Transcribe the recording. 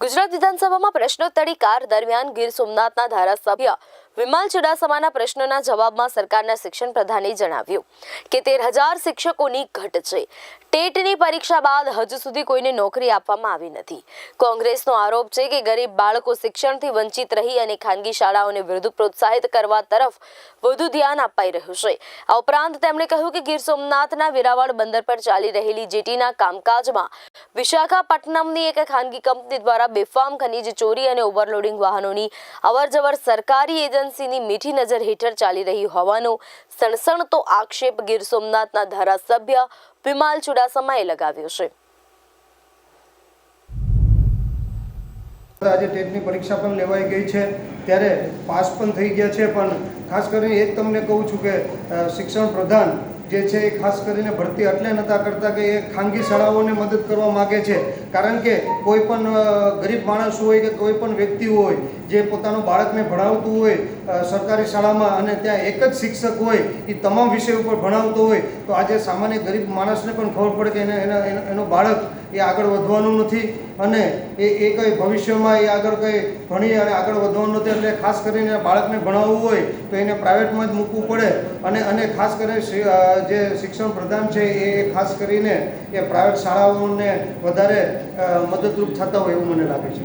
ગુજરાત વિધાનસભામાં પ્રશ્નોત્તરી કાર દરમિયાન ગીર સોમનાથના ધારાસભ્ય વિમલ ચુડાસમાના પ્રશ્નના જવાબમાં સરકારના શિક્ષણ પ્રધાને જણાવ્યું કે તેર હજાર શિક્ષકોની ઘટ છે. ટેટની પરીક્ષા બાદ હજુ સુધી કોઈને નોકરી આપવામાં આવી નથી. કોંગ્રેસનો આરોપ છે કે ગરીબ બાળકો શિક્ષણથી વંચિત રહી અને ખાનગી શાળાઓને વધુ પ્રોત્સાહિત કરવા તરફ વધુ ધ્યાન અપાઈ રહ્યું છે. આ ઉપરાંત તેમણે કહ્યું કે ગીર સોમનાથના વેરાવળ બંદર પર ચાલી રહેલી જેટીના કામકાજમાં વિશાખાપટ્ટનમની એક ખાનગી કંપની દ્વારા બેફામ ખનીજ ચોરી અને ઓવરલોડિંગ વાહનોની અવરજવર સરકારી એજન્સીની મીઠી નજર હેઠળ ચાલી રહી હોવાનો સણસણતો આક્ષેપ ગીર સોમનાથના ધારાસભ્ય વિમાલ ચુડાસમાએ લગાવ્યો છે. આજે ટેટની પરીક્ષા પણ લેવાઈ ગઈ છે. ત્યારે પાસ પણ થઈ ગયા છે, પણ ખાસ કરીને એ તમને કહું છું કે શિક્ષણ પ્રધાન જે છે એ ખાસ કરીને ભરતી એટલે નતા કરતા કે એ ખાનગી શાળાઓને મદદ કરવા માગે છે. કારણ કે કોઈ પણ ગરીબ માણસ હોય કે કોઈ પણ વ્યક્તિ હોય, જે પોતાનું બાળકને ભણાવતું હોય સરકારી શાળામાં અને ત્યાં એક જ શિક્ષક હોય, એ તમામ વિષય ઉપર ભણાવતો હોય, તો આજે સામાન્ય ગરીબ માણસને પણ ખબર પડે કે એને, એના બાળક એ આગળ વધવાનું નથી અને એ એ કંઈ ભવિષ્યમાં એ આગળ કંઈ ભણી અને આગળ વધવાનું નથી એટલે ખાસ કરીને બાળકને ભણાવવું હોય તો એને પ્રાઇવેટમાં જ મૂકવું પડે અને અને ખાસ કરીને જે શિક્ષણ પ્રધાન છે એ ખાસ કરીને એ પ્રાઇવેટ શાળાઓને વધારે મદદરૂપ થતા હોય એવું મને લાગે છે.